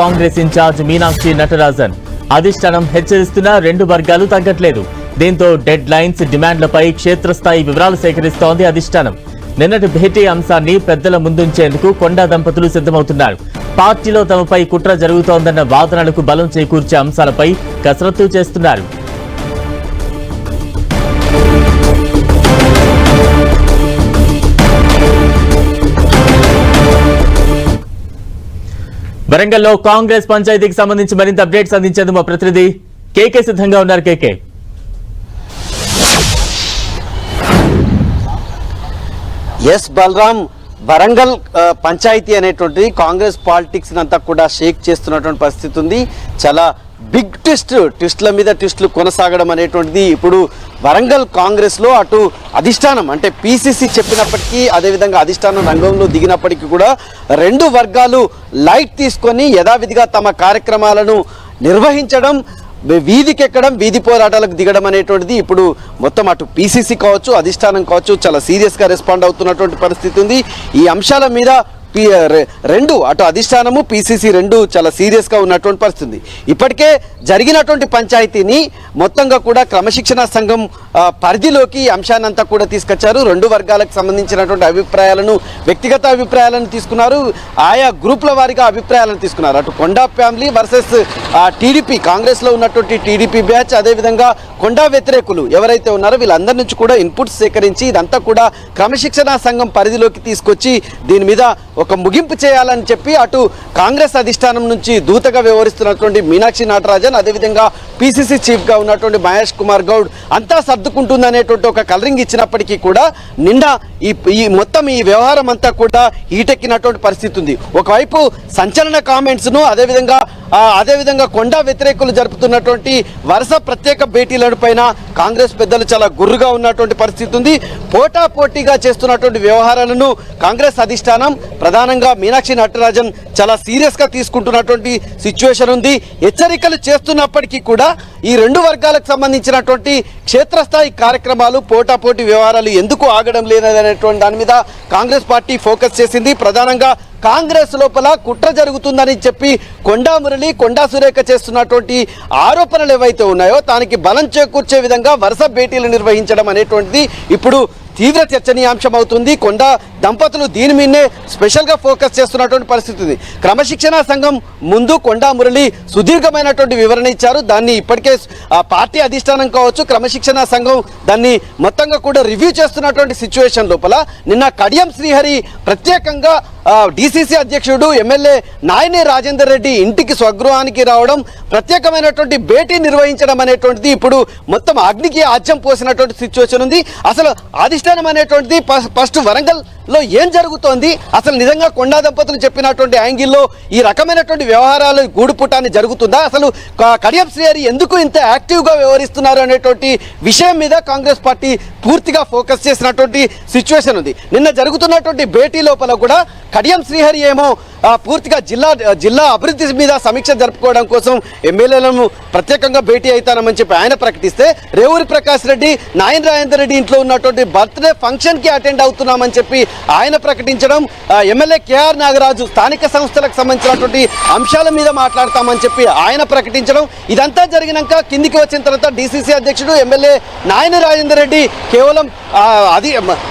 Congress incharge Meenakshi Natarajan. అధిష్టానం హెచ్చరిస్తున్నా రెండు వర్గాలు తగ్గట్లేదు. దీంతో డెడ్ లైన్స్ డిమాండ్లపై క్షేత్రస్థాయి వివరాలు సేకరిస్తోంది అధిష్టానం. నిన్నటి భేటీ అంశాన్ని పెద్దల ముందుంచేందుకు కొండా దంపతులు సిద్ధమవుతున్నారు. పార్టీలో తమపై కుట్ర జరుగుతోందన్న వాదనలకు బలం చేకూర్చే అంశాలపై కసరత్తు చేస్తున్నారు. వరంగల్లో కాంగ్రెస్ పంచాయతీకి సంబంధించి మరింత అప్డేట్స్ అందించేందుకు మా ప్రతినిధి కేకే సిద్ధంగా ఉన్నారు కేకే. ఎస్ బలరాం వరంగల్ పంచాయతీ అనేటువంటిది కాంగ్రెస్ పాలిటిక్స్ అంతా కూడా షేక్ చేస్తున్నటువంటి పరిస్థితి ఉంది. చాలా బిగ్ ట్విస్ట్ ట్విస్ట్ల మీద ట్విస్టులు కొనసాగడం అనేటువంటిది ఇప్పుడు వరంగల్ కాంగ్రెస్లో అటు అధిష్టానం అంటే పీసీసీ చెప్పినప్పటికీ అదేవిధంగా అధిష్టానం రంగంలో దిగినప్పటికీ కూడా రెండు వర్గాలు లైట్ తీసుకొని యథావిధిగా తమ కార్యక్రమాలను నిర్వహించడం వీధికి ఎక్కడం వీధి పోరాటాలకు దిగడం అనేటువంటిది ఇప్పుడు మొత్తం అటు పీసీసీ కావచ్చు అధిష్టానం కావచ్చు చాలా సీరియస్గా రెస్పాండ్ అవుతున్నటువంటి పరిస్థితి ఉంది. ఈ అంశాల మీద రెండు అటు అధిష్టానము పీసీసీ రెండు చాలా సీరియస్గా ఉన్నటువంటి పరిస్థితి. ఇప్పటికే జరిగినటువంటి పంచాయతీని మొత్తంగా కూడా క్రమశిక్షణ సంఘం పరిధిలోకి అంశానంతా కూడా తీసుకొచ్చారు. రెండు వర్గాలకు సంబంధించినటువంటి అభిప్రాయాలను వ్యక్తిగత అభిప్రాయాలను తీసుకున్నారు. ఆయా గ్రూపుల వారిగా అభిప్రాయాలను తీసుకున్నారు. అటు కొండా ఫ్యామిలీ వర్సెస్ టీడీపీ కాంగ్రెస్లో ఉన్నటువంటి టీడీపీ బ్యాచ్ అదేవిధంగా కొండా వ్యతిరేకులు ఎవరైతే ఉన్నారో వీళ్ళందరి నుంచి కూడా ఇన్పుట్స్ సేకరించి ఇదంతా కూడా క్రమశిక్షణ సంఘం పరిధిలోకి తీసుకొచ్చి దీని మీద ఒక ముగింపు చేయాలని చెప్పి అటు కాంగ్రెస్ అధిష్టానం నుంచి దూతగా వ్యవహరిస్తున్నటువంటి మీనాక్షి నాటరాజన్ అదేవిధంగా పీసీసీ చీఫ్గా ఉన్నటువంటి మహేష్ కుమార్ గౌడ్ అంతా సర్దుకుంటుందనేటువంటి ఒక కలరింగ్ ఇచ్చినప్పటికీ కూడా నిండా ఈ ఈ మొత్తం ఈ వ్యవహారం అంతా కూడా ఈటెక్కినటువంటి పరిస్థితి ఉంది. ఒకవైపు సంచలన కామెంట్స్ను అదేవిధంగా అదేవిధంగా కొండా వ్యతిరేకులు జరుపుతున్నటువంటి వరుస ప్రత్యేక భేటీల పైన కాంగ్రెస్ పెద్దలు చాలా గుర్రుగా ఉన్నటువంటి పరిస్థితి ఉంది. పోటా పోటీగా చేస్తున్నటువంటి వ్యవహారాలను కాంగ్రెస్ అధిష్టానం ప్రధానంగా మీనాక్షి నటరాజన్ చాలా సీరియస్గా తీసుకుంటున్నటువంటి సిచ్యువేషన్ ఉంది. హెచ్చరికలు చేస్తున్నప్పటికీ కూడా ఈ రెండు వర్గాలకు సంబంధించినటువంటి క్షేత్రస్థాయి కార్యక్రమాలు పోటాపోటీ వ్యవహారాలు ఎందుకు ఆగడం లేదనేటువంటి దాని మీద కాంగ్రెస్ పార్టీ ఫోకస్ చేసింది. ప్రధానంగా కాంగ్రెస్ లోపల కుట్ర జరుగుతుందని చెప్పి కొండా మురళి కొండా సురేఖ చేస్తున్నటువంటి ఆరోపణలు ఏవైతే ఉన్నాయో దానికి బలం చేకూర్చే విధంగా వరుస భేటీలు నిర్వహించడం అనేటువంటిది ఇప్పుడు తీవ్ర చర్చనీయాంశం అవుతుంది కొండ దంపతులు దీని మీదనే స్పెషల్గా ఫోకస్ చేస్తున్నటువంటి పరిస్థితి ఉంది. క్రమశిక్షణ సంఘం ముందు కొండా మురళి సుదీర్ఘమైనటువంటి వివరణ ఇచ్చారు. దాన్ని ఇప్పటికే పార్టీ అధిష్టానం కావచ్చు క్రమశిక్షణ సంఘం దాన్ని మొత్తంగా కూడా రివ్యూ చేస్తున్నటువంటి సిచ్యువేషన్ లోపల నిన్న కడియం శ్రీహరి ప్రత్యేకంగా డిసిసి అధ్యక్షుడు ఎమ్మెల్యే నాయనే రాజేందర్ రెడ్డి ఇంటికి స్వగృహానికి రావడం ప్రత్యేకమైనటువంటి భేటీ నిర్వహించడం అనేటువంటిది ఇప్పుడు మొత్తం అగ్నికి ఆజ్యం పోసినటువంటి సిచ్యువేషన్ ఉంది. అసలు అధిష్టానం అనేటువంటిది ఫస్ట్ వరంగల్లో ఏం జరుగుతోంది? అసలు నిజంగా కొండా దంపతులు చెప్పినటువంటి యాంగిల్లో ఈ రకమైనటువంటి వ్యవహారాలు గూడుపుటాన్ని జరుగుతుందా? అసలు కడియం శ్రీహరి ఎందుకు ఇంత యాక్టివ్గా వ్యవహరిస్తున్నారు అనేటువంటి విషయం మీద కాంగ్రెస్ పార్టీ పూర్తిగా ఫోకస్ చేసినటువంటి సిచ్యువేషన్ ఉంది. నిన్న జరుగుతున్నటువంటి భేటీ లోపల కూడా కడియం శ్రీహరి ఏమో పూర్తిగా జిల్లా జిల్లా అభివృద్ధి మీద సమీక్ష జరుపుకోవడం కోసం ఎమ్మెల్యేలను ప్రత్యేకంగా భేటీ అవుతానని చెప్పి ఆయన ప్రకటిస్తే రేవూరి ప్రకాష్ రెడ్డి నాయన రాజేందర్ రెడ్డి ఇంట్లో ఉన్నటువంటి బర్త్డే ఫంక్షన్కి అటెండ్ అవుతున్నామని చెప్పి ఆయన ప్రకటించడం ఎమ్మెల్యే కేఆర్ నాగరాజు స్థానిక సంస్థలకు సంబంధించినటువంటి అంశాల మీద మాట్లాడతామని చెప్పి ఆయన ప్రకటించడం. ఇదంతా జరిగినాక కిందికి వచ్చిన తర్వాత డీసీసీ అధ్యక్షుడు ఎమ్మెల్యే నాయన రాజేందర్ రెడ్డి కేవలం అది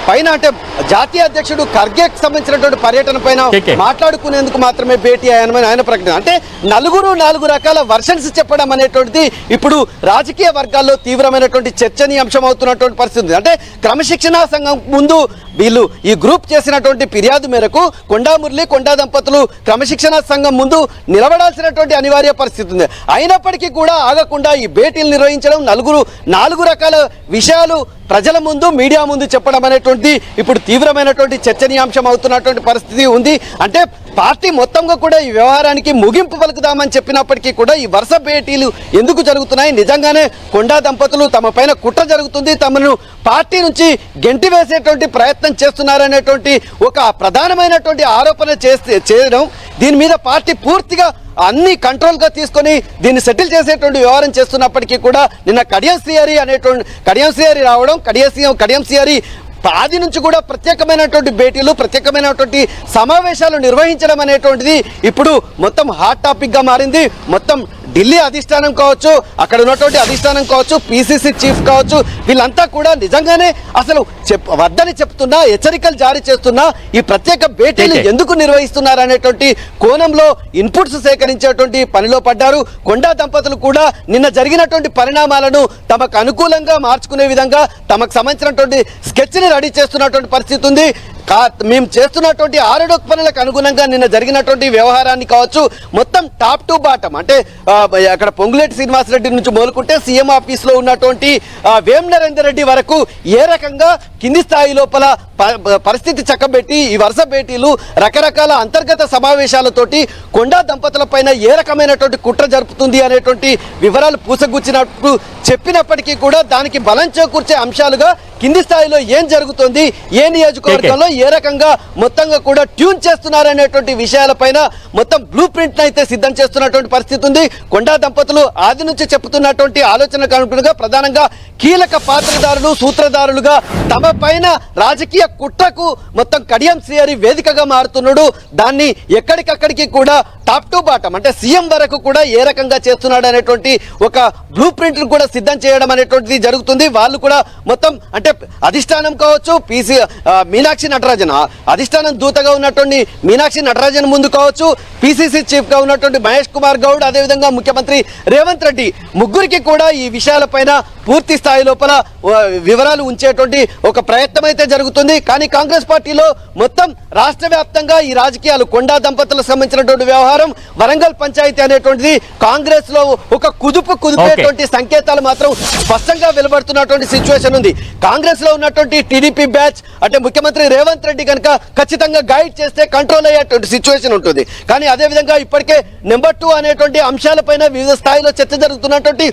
పైన అంటే జాతీయ అధ్యక్షుడు ఖర్గేకి సంబంధించినటువంటి పర్యటన పైన. మాట్లాడుకునేందుకు మాత్రమే భేటీ అయ్యానని ఆయన ప్రకటన. అంటే నలుగురు నాలుగు రకాల వర్షన్స్ చెప్పడం అనేటువంటిది ఇప్పుడు రాజకీయ వర్గాల్లో తీవ్రమైనటువంటి చర్చనీయాంశం అవుతున్నటువంటి పరిస్థితి ఉంది. అంటే క్రమశిక్షణా సంఘం ముందు వీళ్ళు ఈ గ్రూప్ చేసినటువంటి ఫిర్యాదు మేరకు కొండా మురళి కొండా దంపతులు క్రమశిక్షణ సంఘం ముందు నిలబడాల్సినటువంటి అనివార్య పరిస్థితి ఉంది. అయినప్పటికీ కూడా ఆగకుండా ఈ భేటీలు నిర్వహించడం నలుగురు నాలుగు రకాల విషయాలు ప్రజల ముందు మీడియా ముందు చెప్పడం అనేటువంటి ఇప్పుడు తీవ్రమైనటువంటి చర్చనీయాంశం అవుతున్నటువంటి పరిస్థితి ఉంది. అంటే పార్టీ మొత్తంగా కూడా ఈ వ్యవహారానికి ముగింపు పలుకుదామని చెప్పినప్పటికీ కూడా ఈ వరుస భేటీలు ఎందుకు జరుగుతున్నాయి? నిజంగానే కొండా దంపతులు తమ పైన కుట్ర జరుగుతుంది. తమను పార్టీ నుంచి గెంటి వేసేటువంటి ప్రయత్నం చేస్తున్నారనేటువంటి ఒక ప్రధానమైనటువంటి ఆరోపణ చేస్తే చేయడం దీని మీద పార్టీ పూర్తిగా అన్ని కంట్రోల్గా తీసుకొని దీన్ని సెటిల్ చేసేటువంటి వ్యవహారం చేస్తున్నప్పటికీ కూడా నిన్న కడియం సిఆరి అనేటువంటి కడియం సిఆరి రావడం కడియం సిఎం కడియం సిఆరి ఆది నుంచి కూడా ప్రత్యేకమైనటువంటి భేటీలు ప్రత్యేకమైనటువంటి సమావేశాలు నిర్వహించడం అనేటువంటిది ఇప్పుడు మొత్తం హాట్ టాపిక్గా మారింది మొత్తం ఢిల్లీ అధిష్టానం కావచ్చు అక్కడ ఉన్నటువంటి అధిష్టానం కావచ్చు పిసిసి చీఫ్ కావచ్చు వీళ్ళంతా కూడా నిజంగానే అసలు చెప్ వద్దని చెప్తున్నా హెచ్చరికలు జారీ చేస్తున్నా ఈ ప్రత్యేక భేటీలు. ఎందుకు నిర్వహిస్తున్నారు అనేటువంటి కోణంలో ఇన్పుట్స్ సేకరించేటువంటి పనిలో పడ్డారు కొండా దంపతులు కూడా నిన్న జరిగినటువంటి పరిణామాలను తమకు అనుకూలంగా మార్చుకునే విధంగా తమకు సంబంధించినటువంటి స్కెచ్ని రెడీ చేస్తున్నటువంటి పరిస్థితి ఉంది. మేము చేస్తున్నటువంటి ఆరోగ్య అనుగుణంగా నిన్న జరిగినటువంటి వ్యవహారాన్ని కావచ్చు మొత్తం టాప్ టు బాటం అంటే అక్కడ పొంగులేటి శ్రీనివాసరెడ్డి నుంచి మొదలుకుంటే సీఎం ఆఫీస్లో ఉన్నటువంటి ఆ, నరేందర్ రెడ్డి వరకు ఏ రకంగా కింది స్థాయి లోపల ప- పరిస్థితి చక్కబెట్టి ఈ వరుస భేటీలు రకరకాల అంతర్గత సమావేశాలతోటి కొండా దంపతుల పైన ఏ రకమైనటువంటి కుట్ర జరుపుతుంది అనేటువంటి వివరాలు పూసగుచ్చినట్టు చెప్పినప్పటికీ కూడా దానికి బలం చేకూర్చే అంశాలుగా కింది స్థాయిలో ఏం జరుగుతుంది ఏ నియోజకవర్గంలో ఏ రకంగా మొత్తంగా కూడా ట్యూన్ చేస్తున్నారు అనేటువంటి విషయాలపైన మొత్తం బ్లూ ప్రింట్ అయితే సిద్ధం చేస్తున్నటువంటి పరిస్థితి ఉంది. కొండా దంపతులు ఆది నుంచి చెప్తున్నటువంటి ఆలోచన అనుగుణంగా ప్రధానంగా కీలక పాత్రదారులు సూత్రధారులుగా తమ పైన రాజకీయ కుట్రకు మొత్తం కడియం శ్రీహరి వేదికగా మారుతున్నాడు. దాన్ని ఎక్కడికక్కడికి కూడా టాప్ టు బాటం అంటే సీఎం వరకు కూడా ఏ రకంగా చేస్తున్నాడు అనేటువంటి ఒక బ్లూ ప్రింట్ కూడా సిద్ధం చేయడం అనేటువంటిది జరుగుతుంది. వాళ్ళు కూడా మొత్తం అంటే అధిష్టానం కావచ్చు పీసీ మీనాక్షి నటరాజన్. అధిష్టానం దూతగా ఉన్నటువంటి మీనాక్షి నటరాజన్ ముందు కావచ్చు పిసిసి చీఫ్గా ఉన్నటువంటి మహేష్ కుమార్ గౌడ్ అదేవిధంగా ముఖ్యమంత్రి రేవంత్ రెడ్డి. ముగ్గురికి కూడా ఈ విషయాలపైన పూర్తి స్థాయి లోపల వివరాలు ఉంచేటువంటి ఒక ప్రయత్నం అయితే జరుగుతుంది. కానీ కాంగ్రెస్ పార్టీలో మొత్తం రాష్ట్ర వ్యాప్తంగా ఈ రాజకీయాలు కొండా దంపతులకు సంబంధించినటువంటి వ్యవహారం వరంగల్ పంచాయతీ అనేటువంటిది కాంగ్రెస్లో ఒక కుదుపు కుదిపేటువంటి సంకేతాలు మాత్రం స్పష్టంగా వెలువడుతున్నటువంటి సిచ్యువేషన్ ఉంది. కాంగ్రెస్లో ఉన్నటువంటి టీడీపీ బ్యాచ్ అంటే ముఖ్యమంత్రి రేవంత్ రెడ్డి కనుక ఖచ్చితంగా గైడ్ చేస్తే కంట్రోల్ అయ్యేటువంటి సిచ్యువేషన్ ఉంటుంది. కానీ అదే విధంగా ఇప్పటికే నెంబర్ టూ అనేటువంటి అంశాలపైన వివిధ స్థాయిలో చర్చ జరుగుతున్నటువంటి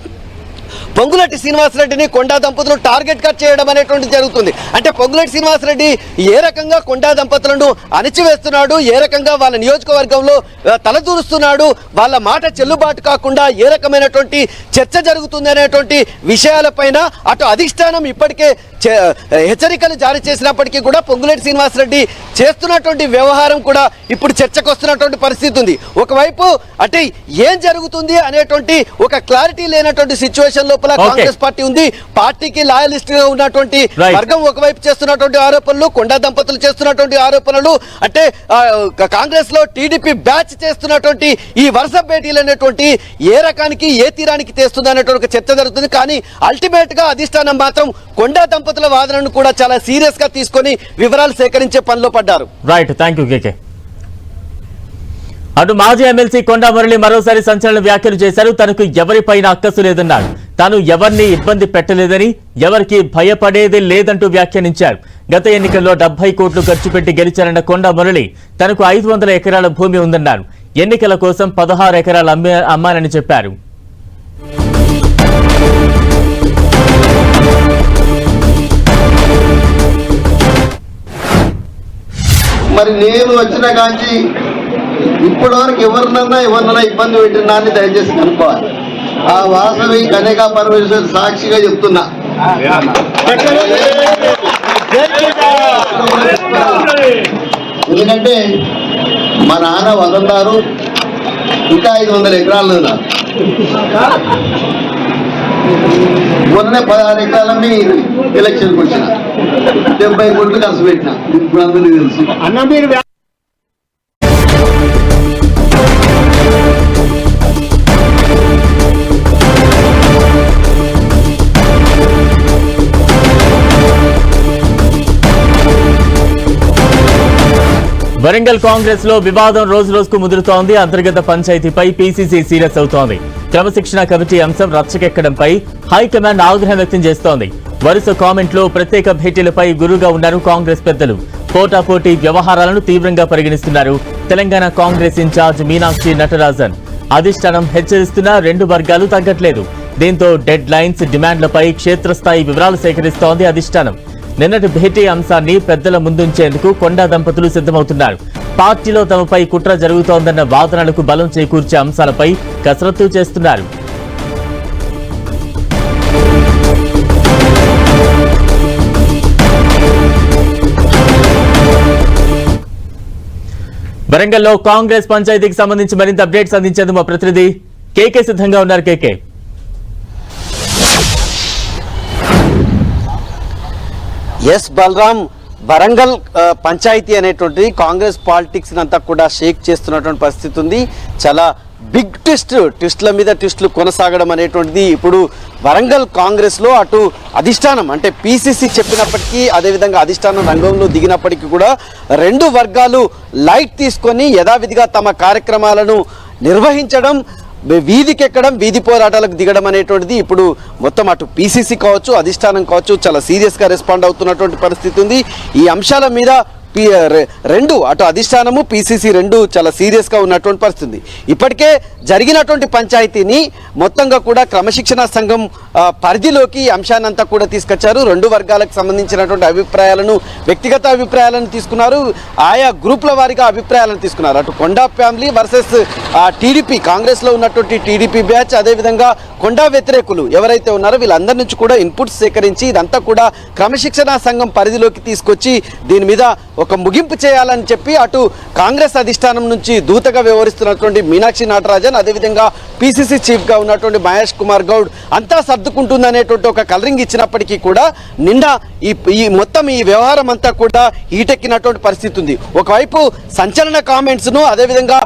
పొంగులటి శ్రీనివాసరెడ్డిని కొండా దంపతులు టార్గెట్ కట్ చేయడం అనేటువంటి జరుగుతుంది. అంటే పొంగులటి శ్రీనివాసరెడ్డి ఏ రకంగా కొండా దంపతులను అణిచివేస్తున్నాడు ఏ రకంగా వాళ్ళ నియోజకవర్గంలో తలదూరుస్తున్నాడు వాళ్ళ మాట చెల్లుబాటు కాకుండా ఏ రకమైనటువంటి చర్చ జరుగుతుంది అనేటువంటి విషయాలపైన అటు అధిష్టానం ఇప్పటికే హెచ్చరికలు జారీ చేసినప్పటికీ కూడా పొంగులేటి శ్రీనివాసరెడ్డి చేస్తున్నటువంటి వ్యవహారం కూడా ఇప్పుడు చర్చకు వస్తున్నటువంటి పరిస్థితి ఉంది. ఒకవైపు అంటే ఏం జరుగుతుంది అనేటువంటి ఒక క్లారిటీ లేనటువంటి సిచ్యువేషన్లో లోపల. కాంగ్రెస్ పార్టీ ఉంది. పార్టీకి లాయలిస్ట్గా ఉన్నటువంటి. వర్గం ఒకవైపు చేస్తున్నటువంటి ఆరోపణలు కొండా దంపతులు చేస్తున్నటువంటి ఆరోపణలు అంటే కాంగ్రెస్లో టీడీపీ బ్యాచ్ చేస్తున్నటువంటి ఈ వరుస భేటీలు అనేటువంటి ఏ రకానికి ఏ తీరానికి తెస్తుంది అనేటువంటి చర్చ జరుగుతుంది. కానీ అల్టిమేట్గా అధిష్టానం మాత్రం కొండా దంపతుల వాదనను కూడా చాలా సీరియస్గా తీసుకొని వివరాలు సేకరించే పనిలో పడ్డారు. రైట్ థ్యాంక్ యూ కేకే అటు మాజీ ఎమ్మెల్సీ కొండా మురళి మరోసారి సంచలన వ్యాఖ్యలు చేశారు. తనకు ఎవరిపైన అక్కసు లేదన్నారు తాను ఎవరిని ఇబ్బంది పెట్టలేదని ఎవరికి భయపడేది లేదంటూ వ్యాఖ్యానించారు. గత ఎన్నికల్లో డెబ్బై కోట్లు ఖర్చు పెట్టి గెలిచారన్న కొండా మురళి తనకు ఐదు వందల ఎకరాల భూమి ఉందన్నారు. ఎన్నికల కోసం పదహారు ఎకరాలు అమ్మే అమ్మానని చెప్పారు. మరి నేను వచ్చిన కాంచి ఇప్పటివరకు ఎవరినన్నా ఎవరినన్నా ఇబ్బంది పెట్టినా అని దయచేసి కనుక్కోవాలి. ఆ వాసవి కన్యకా పరమేశ్వర్ సాక్షిగా చెప్తున్నా. ఎందుకంటే మా నాన్న వదంటారు ఇంకా ఐదు వందల ఎకరాలు మొన్న పదహారు ఎకరాల మీ ఎలక్షన్కి వచ్చిన. డెబ్బై కోట్లు ఖర్చు పెట్టిన. ఇప్పుడు అందరికీ తెలుసు. వరంగల్ కాంగ్రెస్లో వివాదం రోజు రోజుకు ముదురుతోంది. అంతర్గత పంచాయతీపై పీసీసీ సీరియస్ అవుతోంది. క్రమశిక్షణ కమిటీ అంశం రచ్చకెక్కడంపై హైకమాండ్ ఆగ్రహం వ్యక్తం చేస్తోంది. వరుస కామెంట్లు ప్రత్యేక భేటీలపై గురుగా ఉన్నారు కాంగ్రెస్ పెద్దలు. పోటాపోటీ వ్యవహారాలను తీవ్రంగా పరిగణిస్తున్నారు తెలంగాణ కాంగ్రెస్ ఇన్ఛార్జ్ మీనాక్షి నటరాజన్. అధిష్టానం హెచ్చరిస్తున్నా రెండు వర్గాలు తగ్గట్లేదు. దీంతో డెడ్ లైన్స్ డిమాండ్లపై క్షేత్రస్థాయి వివరాలు సేకరిస్తోంది అధిష్టానం. నిన్నటి భేటీ అంశాన్ని పెద్దల ముందుంచేందుకు కొండా దంపతులు సిద్ధమవుతున్నారు. పార్టీలో తమపై కుట్ర జరుగుతోందన్న వాదనలకు బలం చేకూర్చే అంశాలపై కసరత్తు చేస్తున్నారు. వరంగల్లో కాంగ్రెస్ పంచాయతీకి సంబంధించి మరింత అప్డేట్స్ అందించేందుకు మా ప్రతినిధి కేకే సిద్ధంగా ఉన్నారు కేకే ఎస్ బలరాం వరంగల్ పంచాయతీ అనేటువంటిది కాంగ్రెస్ పాలిటిక్స్ అంతా కూడా షేక్ చేస్తున్నటువంటి పరిస్థితి ఉంది. చాలా బిగ్ ట్విస్ట్ ట్విస్ట్ల మీద ట్విస్టులు కొనసాగడం అనేటువంటిది ఇప్పుడు వరంగల్ కాంగ్రెస్లో అటు అధిష్టానం అంటే పీసీసీ చెప్పినప్పటికీ అదేవిధంగా అధిష్టానం రంగంలో దిగినప్పటికీ కూడా రెండు వర్గాలు లైట్ తీసుకొని యథావిధిగా తమ కార్యక్రమాలను నిర్వహించడం వీధికి ఎక్కడం వీధి పోరాటాలకు దిగడం అనేటువంటిది ఇప్పుడు మొత్తం అటు పీసీసీ కావచ్చు అధిష్టానం కావచ్చు చాలా సీరియస్గా రెస్పాండ్ అవుతున్నటువంటి పరిస్థితి ఉంది. ఈ అంశాల మీద రెండు అటు అధిష్టానము పీసీసీ రెండు చాలా సీరియస్గా ఉన్నటువంటి పరిస్థితి ఇప్పటికే జరిగినటువంటి పంచాయతీని మొత్తంగా కూడా క్రమశిక్షణ సంఘం పరిధిలోకి ఈ అంశాన్ని అంతా కూడా తీసుకొచ్చారు. రెండు వర్గాలకు సంబంధించినటువంటి అభిప్రాయాలను వ్యక్తిగత అభిప్రాయాలను తీసుకున్నారు. ఆయా గ్రూపుల వారిగా అభిప్రాయాలను తీసుకున్నారు. అటు కొండా ఫ్యామిలీ వర్సెస్ టీడీపీ కాంగ్రెస్లో ఉన్నటువంటి టీడీపీ బ్యాచ్ అదేవిధంగా కొండా వ్యతిరేకులు ఎవరైతే ఉన్నారో వీళ్ళందరి నుంచి కూడా ఇన్పుట్స్ సేకరించి ఇదంతా కూడా క్రమశిక్షణ సంఘం పరిధిలోకి తీసుకొచ్చి దీని మీద ఒక ముగింపు చేయాలని చెప్పి అటు కాంగ్రెస్ అధిష్టానం నుంచి దూతగా వ్యవహరిస్తున్నటువంటి మీనాక్షి నటరాజన్ అదేవిధంగా పీసీసీ చీఫ్గా ఉన్నటువంటి మహేష్ కుమార్ గౌడ్ అంతా సర్దుకుంటుందనేటువంటి ఒక కలరింగ్ ఇచ్చినప్పటికీ కూడా నిండా ఈ ఈ మొత్తం ఈ వ్యవహారం అంతా కూడా ఈటెక్కినటువంటి పరిస్థితి ఉంది. ఒకవైపు సంచలన కామెంట్స్ను అదేవిధంగా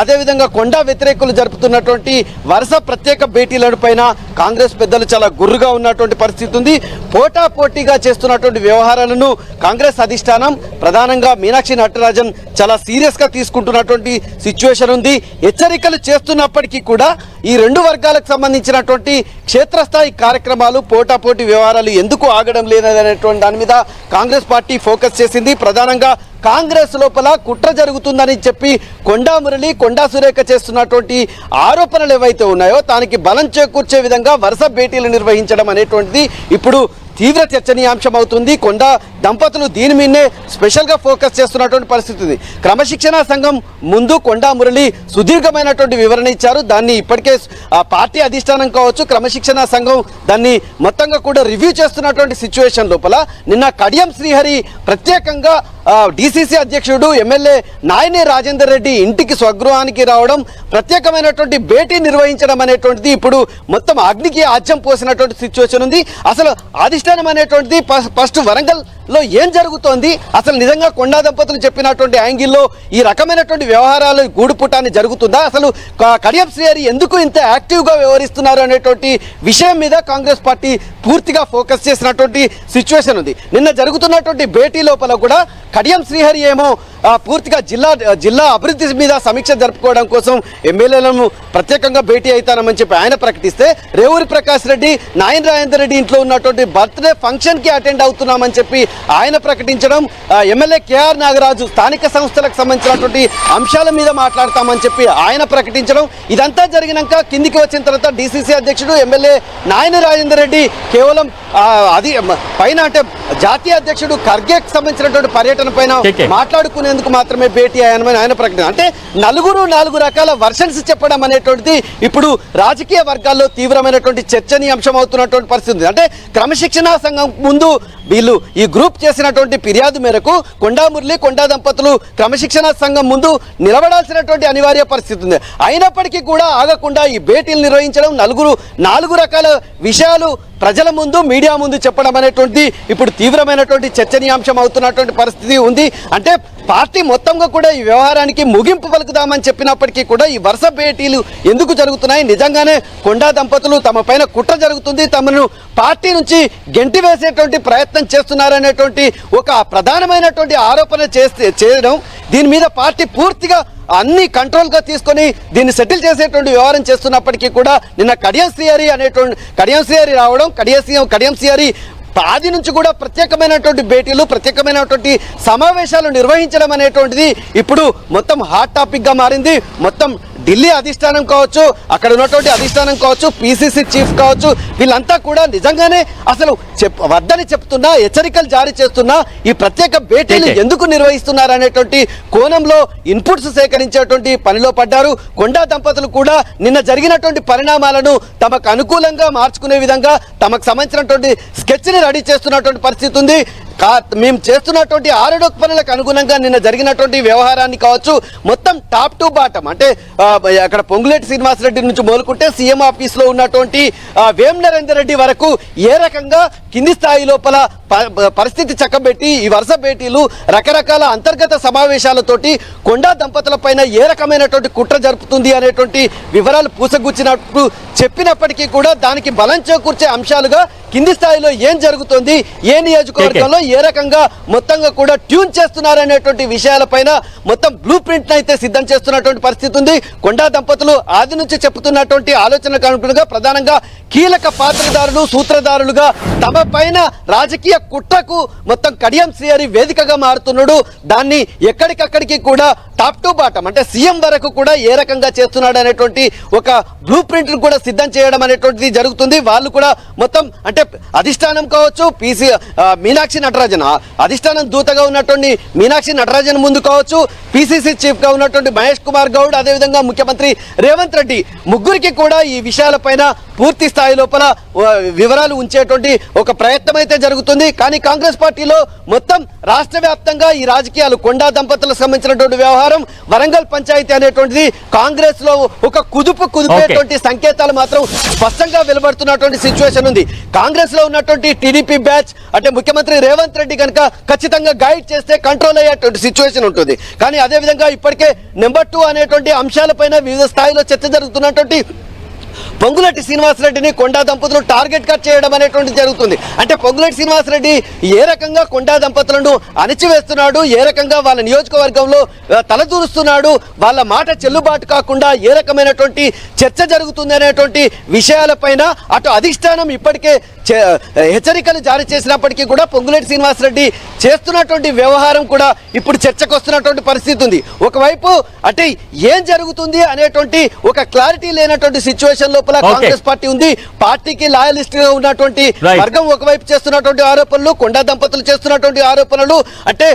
అదేవిధంగా కొండా వ్యతిరేకులు జరుపుతున్నటువంటి వరుస ప్రత్యేక భేటీలను పైన కాంగ్రెస్ పెద్దలు చాలా గుర్రుగా ఉన్నటువంటి పరిస్థితి ఉంది. పోటా పోటీగా చేస్తున్నటువంటి వ్యవహారాలను కాంగ్రెస్ అధిష్టానం ప్రధానంగా మీనాక్షి నటరాజన్ చాలా సీరియస్గా తీసుకుంటున్నటువంటి సిచ్యువేషన్ ఉంది. హెచ్చరికలు చేస్తున్నప్పటికీ కూడా ఈ రెండు వర్గాలకు సంబంధించినటువంటి క్షేత్రస్థాయి కార్యక్రమాలు పోటాపోటీ వ్యవహారాలు ఎందుకు ఆగడం లేదనేటువంటి దాని మీద కాంగ్రెస్ పార్టీ ఫోకస్ చేసింది. ప్రధానంగా కాంగ్రెస్ లోపల కుట్ర జరుగుతుందని చెప్పి కొండా మురళి కొండా సురేఖ చేస్తున్నటువంటి ఆరోపణలు ఏవైతే ఉన్నాయో దానికి బలం చేకూర్చే విధంగా వరుస భేటీలు నిర్వహించడం అనేటువంటిది ఇప్పుడు తీవ్ర చర్చనీయాంశం అవుతుంది దంపతులు దీని మీదనే స్పెషల్గా ఫోకస్ చేస్తున్నటువంటి పరిస్థితి ఉంది క్రమశిక్షణ సంఘం ముందు కొండా మురళి సుదీర్ఘమైనటువంటి వివరణ ఇచ్చారు. దాన్ని ఇప్పటికే పార్టీ అధిష్టానం కావచ్చు క్రమశిక్షణ సంఘం దాన్ని మొత్తంగా కూడా రివ్యూ చేస్తున్నటువంటి సిచ్యువేషన్ లోపల నిన్న కడియం శ్రీహరి ప్రత్యేకంగా డిసిసి అధ్యక్షుడు ఎమ్మెల్యే నాయని రాజేందర్ రెడ్డి ఇంటికి స్వగృహానికి రావడం ప్రత్యేకమైనటువంటి భేటీ నిర్వహించడం అనేటువంటిది ఇప్పుడు మొత్తం అగ్నికి ఆజ్యం పోసినటువంటి సిచ్యువేషన్ ఉంది. అసలు అధిష్టానం అనేటువంటిది ఫస్ట్ వరంగల్లో ఏం జరుగుతోంది? అసలు నిజంగా కొండా దంపతులు చెప్పినటువంటి యాంగిల్లో ఈ రకమైనటువంటి వ్యవహారాలు గూడుపుటాన్ని జరుగుతుందా? అసలు కడియం శ్రీహరి ఎందుకు ఇంత యాక్టివ్గా వ్యవహరిస్తున్నారు అనేటువంటి విషయం మీద కాంగ్రెస్ పార్టీ పూర్తిగా ఫోకస్ చేసినటువంటి సిచ్యువేషన్ ఉంది. నిన్న జరుగుతున్నటువంటి భేటీ లోపల కూడా కడియం శ్రీహరి ఏమో పూర్తిగా జిల్లా జిల్లా అభివృద్ధి మీద సమీక్ష జరుపుకోవడం కోసం ఎమ్మెల్యేలను ప్రత్యేకంగా భేటీ అవుతానని చెప్పి ఆయన ప్రకటిస్తే రేవూరి ప్రకాష్ రెడ్డి నాయన రాజేందర్ రెడ్డి ఇంట్లో ఉన్నటువంటి బర్త్డే ఫంక్షన్కి అటెండ్ అవుతున్నామని చెప్పి ఆయన ప్రకటించడం ఎమ్మెల్యే కేఆర్ నాగరాజు స్థానిక సంస్థలకు సంబంధించినటువంటి అంశాల మీద మాట్లాడతామని చెప్పి ఆయన ప్రకటించడం. ఇదంతా జరిగినాక కిందికి వచ్చిన తర్వాత డీసీసీ అధ్యక్షుడు ఎమ్మెల్యే నాయన రాజేందర్ రెడ్డి కేవలం అది పైన అంటే జాతీయ అధ్యక్షుడు ఖర్గేకి సంబంధించినటువంటి పర్యటన పైన. మాట్లాడుకునేందుకు మాత్రమే భేటీ అయ్యానని ఆయన ప్రకటన. అంటే నలుగురు నాలుగు రకాల వర్షన్స్ చెప్పడం అనేటువంటిది ఇప్పుడు రాజకీయ వర్గాల్లో తీవ్రమైనటువంటి చర్చనీయాంశం అవుతున్నటువంటి పరిస్థితి. అంటే క్రమశిక్షణ సంఘం ముందు వీళ్ళు ఈ గ్రూప్ చేసినటువంటి ఫిర్యాదు మేరకు కొండా మురళి కొండా దంపతులు క్రమశిక్షణ సంఘం ముందు నిలబడాల్సినటువంటి అనివార్య పరిస్థితి ఉంది. అయినప్పటికీ కూడా ఆగకుండా ఈ భేటీలు నిర్వహించడం నలుగురు నాలుగు రకాల విషయాలు ప్రజల ముందు మీడియా ముందు చెప్పడం అనేటువంటిది ఇప్పుడు తీవ్రమైనటువంటి చర్చనీయాంశం అవుతున్నటువంటి పరిస్థితి ఉంది. అంటే పార్టీ మొత్తంగా కూడా ఈ వ్యవహారానికి ముగింపు పలుకుదామని చెప్పినప్పటికీ కూడా ఈ వరుస భేటీలు ఎందుకు జరుగుతున్నాయి? నిజంగానే కొండా దంపతులు తమ పైన కుట్ర జరుగుతుంది. తమను పార్టీ నుంచి గెంటి వేసేటువంటి ప్రయత్నం చేస్తున్నారనేటువంటి ఒక ప్రధానమైనటువంటి ఆరోపణ చేస్తే చేయడం దీని మీద పార్టీ పూర్తిగా అన్ని కంట్రోల్గా తీసుకొని దీన్ని సెటిల్ చేసేటువంటి వ్యవహారం చేస్తున్నప్పటికీ కూడా నిన్న కడియం శ్రీహరి అనేటువంటి కడియం శ్రీహరి రావడం కడియం శ్రీ- కడియం శ్రీహరి ఆది నుంచి కూడా ప్రత్యేకమైనటువంటి భేటీలు ప్రత్యేకమైనటువంటి సమావేశాలు నిర్వహించడం అనేటువంటిది ఇప్పుడు మొత్తం హాట్ టాపిక్గా మారింది. మొత్తం ఢిల్లీ అధిష్టానం కావచ్చు అక్కడ ఉన్నటువంటి అధిష్టానం కావచ్చు పిసిసి చీఫ్ కావచ్చు వీళ్ళంతా కూడా నిజంగానే అసలు చెప్ వద్దని చెప్తున్నా హెచ్చరికలు జారీ చేస్తున్నా ఈ ప్రత్యేక భేటీలు. ఎందుకు నిర్వహిస్తున్నారు అనేటువంటి కోణంలో ఇన్పుట్స్ సేకరించేటువంటి పనిలో పడ్డారు కొండా దంపతులు కూడా నిన్న జరిగినటువంటి పరిణామాలను తమకు అనుకూలంగా మార్చుకునే విధంగా తమకు సంబంధించినటువంటి స్కెచ్ని రెడీ చేస్తున్నటువంటి పరిస్థితి ఉంది మేము చేస్తున్నటువంటి ఆరోగ్య పనులకు అనుగుణంగా నిన్న జరిగినటువంటి వ్యవహారాన్ని కావచ్చు మొత్తం టాప్ టు బాటం అంటే అక్కడ పొంగులేటి శ్రీనివాసరెడ్డి నుంచి మొదలుకుంటే సీఎం ఆఫీస్లో ఉన్నటువంటి ఆ, వేం నరేందర్ రెడ్డి వరకు ఏ రకంగా కింది స్థాయి లోపల పరిస్థితి చక్కబెట్టి ఈ వరుస భేటీలు రకరకాల అంతర్గత సమావేశాలతోటి కొండా దంపతుల పైన ఏ రకమైనటువంటి కుట్ర జరుపుతుంది అనేటువంటి వివరాలు పూసగుచ్చినట్టు చెప్పినప్పటికీ కూడా దానికి బలం చేకూర్చే అంశాలుగా కింది స్థాయిలో ఏం జరుగుతుంది ఏ నియోజకవర్గంలో ఏ రకంగా మొత్తంగా కూడా ట్యూన్ చేస్తున్నారనేటువంటి విషయాలపైన మొత్తం బ్లూ ప్రింట్ అయితే సిద్ధం చేస్తున్నటువంటి పరిస్థితి ఉంది. కొండా దంపతులు ఆది నుంచి చెప్తున్నటువంటి ఆలోచన అనుగుణంగా ప్రధానంగా కీలక పాత్రదారులు సూత్రధారులుగా తమ పైన రాజకీయ కుట్రకు మొత్తం కడియం శ్రీహరి వేదికగా మారుతున్నాడు. దాన్ని ఎక్కడికక్కడికి కూడా టాప్ టు బాటం అంటే సీఎం వరకు కూడా ఏ రకంగా చేస్తున్నాడు అనేటువంటి ఒక బ్లూ ప్రింట్ కూడా సిద్ధం చేయడం అనేటువంటిది జరుగుతుంది. వాళ్ళు కూడా మొత్తం అంటే అధిష్టానం కావచ్చు పీసీ మీనాక్షి నటరాజన్. అధిష్టానం దూతగా ఉన్నటువంటి మీనాక్షి నటరాజన్ ముందు కావచ్చు పిసిసి చీఫ్గా ఉన్నటువంటి మహేష్ కుమార్ గౌడ్ అదేవిధంగా ముఖ్యమంత్రి రేవంత్ రెడ్డి. ముగ్గురికి కూడా ఈ విషయాలపైన పూర్తి స్థాయి లోపల వివరాలు ఉంచేటువంటి ఒక ప్రయత్నం అయితే జరుగుతుంది. కానీ కాంగ్రెస్ పార్టీలో మొత్తం రాష్ట్ర వ్యాప్తంగా ఈ రాజకీయాలు కొండా దంపతులకు సంబంధించినటువంటి వ్యవహారం వరంగల్ పంచాయతీ అనేటువంటిది కాంగ్రెస్లో ఒక కుదుపు కుదిపేటువంటి సంకేతాలు మాత్రం స్పష్టంగా వెలువడుతున్నటువంటి సిచ్యువేషన్ ఉంది. కాంగ్రెస్లో ఉన్నటువంటి టీడీపీ బ్యాచ్ అంటే ముఖ్యమంత్రి రేవంత్ రెడ్డి కనుక ఖచ్చితంగా గైడ్ చేస్తే కంట్రోల్ అయ్యేటువంటి సిచ్యువేషన్ ఉంటుంది. కానీ అదేవిధంగా ఇప్పటికే నెంబర్ టూ అనేటువంటి అంశాలపైన వివిధ స్థాయిలో చర్చ జరుగుతున్నటువంటి పొంగులటి శ్రీనివాసరెడ్డిని కొండా దంపతులు టార్గెట్ కట్ చేయడం అనేటువంటిది జరుగుతుంది. అంటే పొంగులటి శ్రీనివాసరెడ్డి ఏ రకంగా కొండా దంపతులను అణిచివేస్తున్నాడు ఏ రకంగా వాళ్ళ నియోజకవర్గంలో తలదూరుస్తున్నాడు వాళ్ళ మాట చెల్లుబాటు కాకుండా ఏ రకమైనటువంటి చర్చ జరుగుతుంది అనేటువంటి విషయాలపైన అటు అధిష్టానం ఇప్పటికే హెచ్చరికలు జారీ చేసినప్పటికీ కూడా పొంగులేటి శ్రీనివాసరెడ్డి చేస్తున్నటువంటి వ్యవహారం కూడా ఇప్పుడు చర్చకు వస్తున్నటువంటి పరిస్థితి ఉంది. ఒకవైపు అంటే ఏం జరుగుతుంది అనేటువంటి ఒక క్లారిటీ లేనటువంటి సిచ్యువేషన్లో లోపల. కాంగ్రెస్ పార్టీ ఉంది. పార్టీకి లాయలిస్ట్గా ఉన్నటువంటి. వర్గం ఒకవైపు చేస్తున్నటువంటి ఆరోపణలు కొండా దంపతులు చేస్తున్నటువంటి ఆరోపణలు అంటే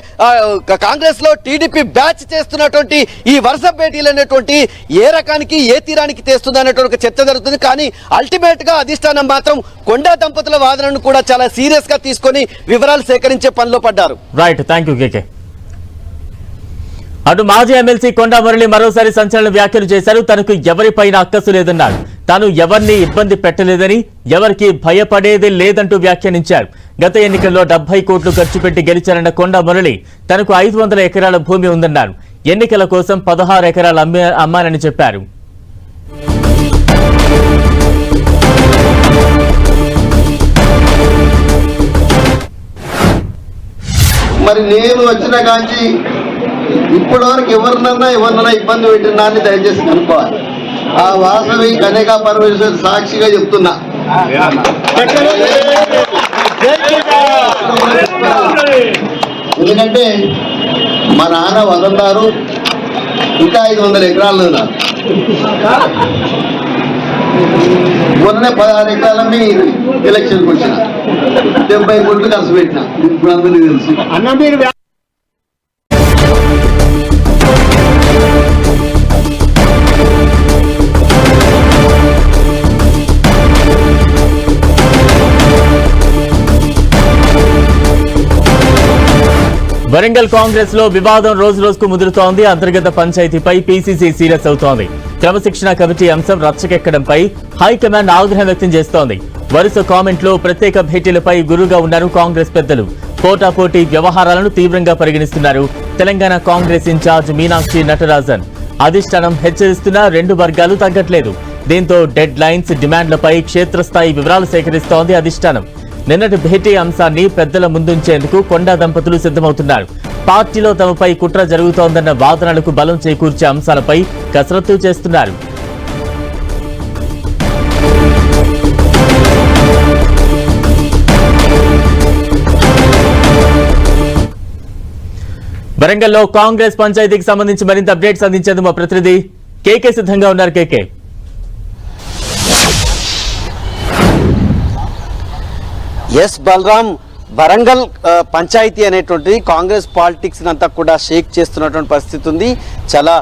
కాంగ్రెస్లో టీడీపీ బ్యాచ్ చేస్తున్నటువంటి ఈ వరుస భేటీలు అనేటువంటి ఏ రకానికి ఏ తీరానికి తెస్తుంది అనేటువంటి చర్చ జరుగుతుంది. కానీ అల్టిమేట్గా అధిష్టానం మాత్రం కొండా దంపతుల వాదనను కూడా చాలా సీరియస్గా తీసుకొని వివరాలు సేకరించే పనిలో పడ్డారు. రైట్ థ్యాంక్ యూ కేకే అటు మాజీ ఎమ్మెల్సీ కొండా మురళి మరోసారి సంచలన వ్యాఖ్యలు చేశారు. తనకు ఎవరిపైన అక్కసు లేదన్నాడు తాను ఎవరిని ఇబ్బంది పెట్టలేదని ఎవరికి భయపడేది లేదంటూ వ్యాఖ్యానించారు. గత ఎన్నికల్లో డెబ్బై కోట్లు ఖర్చు పెట్టి గెలిచారన్న కొండా మురళి తనకు ఐదు వందల ఎకరాల భూమి ఉందన్నారు. ఎన్నికల కోసం పదహారు ఎకరాలు అమ్మానని చెప్పారు. మరి నేను వచ్చిన కాంచి ఇప్పటి వరకు ఎవరినన్నా ఎవరినన్నా ఇబ్బంది పెట్టినా అని దయచేసి కనుక్కోవాలి. ఆ వాసవి కనేగా పరమేశ్వర్ సాక్షిగా చెప్తున్నా. ఎందుకంటే మా నాన్న వదన్నారు ఇంకా ఐదు వందల ఎకరాలు ఉన్నారు. మొన్ననే పదహారు ఎకరాలమ్మి ఎలక్షన్కి వచ్చిన. డెబ్బై కోట్లు ఖర్చు పెట్టిన. ఇప్పుడు అందరికీ తెలుసు. వరంగల్ కాంగ్రెస్లో వివాదం రోజు రోజుకు ముదురుతోంది. అంతర్గత పంచాయతీపై పీసీసీ సీరియస్ అవుతోంది. క్రమశిక్షణ కమిటీ అంశం రచ్చకెక్కడంపై హైకమాండ్ ఆగ్రహం వ్యక్తం చేస్తోంది. వరుస కామెంట్లు ప్రత్యేక భేటీలపై గురుగా ఉన్నారు కాంగ్రెస్ పెద్దలు. పోటాపోటీ వ్యవహారాలను తీవ్రంగా పరిగణిస్తున్నారు తెలంగాణ కాంగ్రెస్ ఇన్ఛార్జ్ మీనాక్షి నటరాజన్. అధిష్టానం హెచ్చరిస్తున్నా రెండు వర్గాలు తగ్గట్లేదు. దీంతో డెడ్ లైన్స్ డిమాండ్లపై క్షేత్రస్థాయి వివరాలు సేకరిస్తోంది అధిష్టానం. నిన్నటి భేటీ అంశాన్ని పెద్దల ముందుంచేందుకు కొండా దంపతులు సిద్ధమవుతున్నారు. పార్టీలో తమపై కుట్ర జరుగుతోందన్న వాదనలకు బలం చేకూర్చే అంశాలపై కసరత్తు చేస్తున్నారు. వరంగల్లో కాంగ్రెస్ పంచాయతీకి సంబంధించి మరింత అప్డేట్స్ అందించేందుకు మా ప్రతినిధి కేకే సిద్ధంగా ఉన్నారు కేకే ఎస్ బలరాం వరంగల్ పంచాయతీ అనేటువంటిది కాంగ్రెస్ పాలిటిక్స్ అంతా కూడా షేక్ చేస్తున్నటువంటి పరిస్థితి ఉంది. చాలా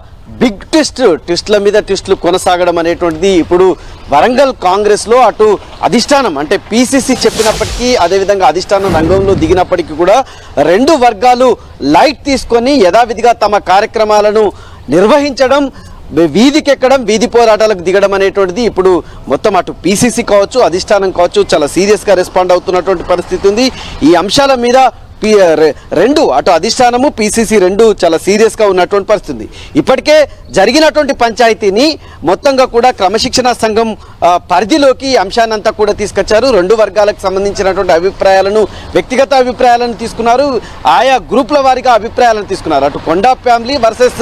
బిగ్ ట్విస్ట్ ట్విస్ట్ల మీద ట్విస్టులు కొనసాగడం అనేటువంటిది ఇప్పుడు వరంగల్ కాంగ్రెస్లో అటు అధిష్టానం అంటే పీసీసీ చెప్పినప్పటికీ అదేవిధంగా అధిష్టానం రంగంలో దిగినప్పటికీ కూడా రెండు వర్గాలు లైట్ తీసుకొని యథావిధిగా తమ కార్యక్రమాలను నిర్వహించడం వీధికి ఎక్కడం వీధి పోరాటాలకు దిగడం అనేటువంటిది ఇప్పుడు మొత్తం అటు పీసీసీ కావచ్చు అధిష్టానం కావచ్చు చాలా సీరియస్గా రెస్పాండ్ అవుతున్నటువంటి పరిస్థితి ఉంది. ఈ అంశాల మీద రెండు అటు అధిష్టానము పీసీసీ రెండు చాలా సీరియస్గా ఉన్నటువంటి పరిస్థితి. ఇప్పటికే జరిగినటువంటి పంచాయతీని మొత్తంగా కూడా క్రమశిక్షణ సంఘం పరిధిలోకి ఈ అంశాన్ని అంతా కూడా తీసుకొచ్చారు. రెండు వర్గాలకు సంబంధించినటువంటి అభిప్రాయాలను వ్యక్తిగత అభిప్రాయాలను తీసుకున్నారు. ఆయా గ్రూపుల వారిగా అభిప్రాయాలను తీసుకున్నారు. అటు కొండా ఫ్యామిలీ వర్సెస్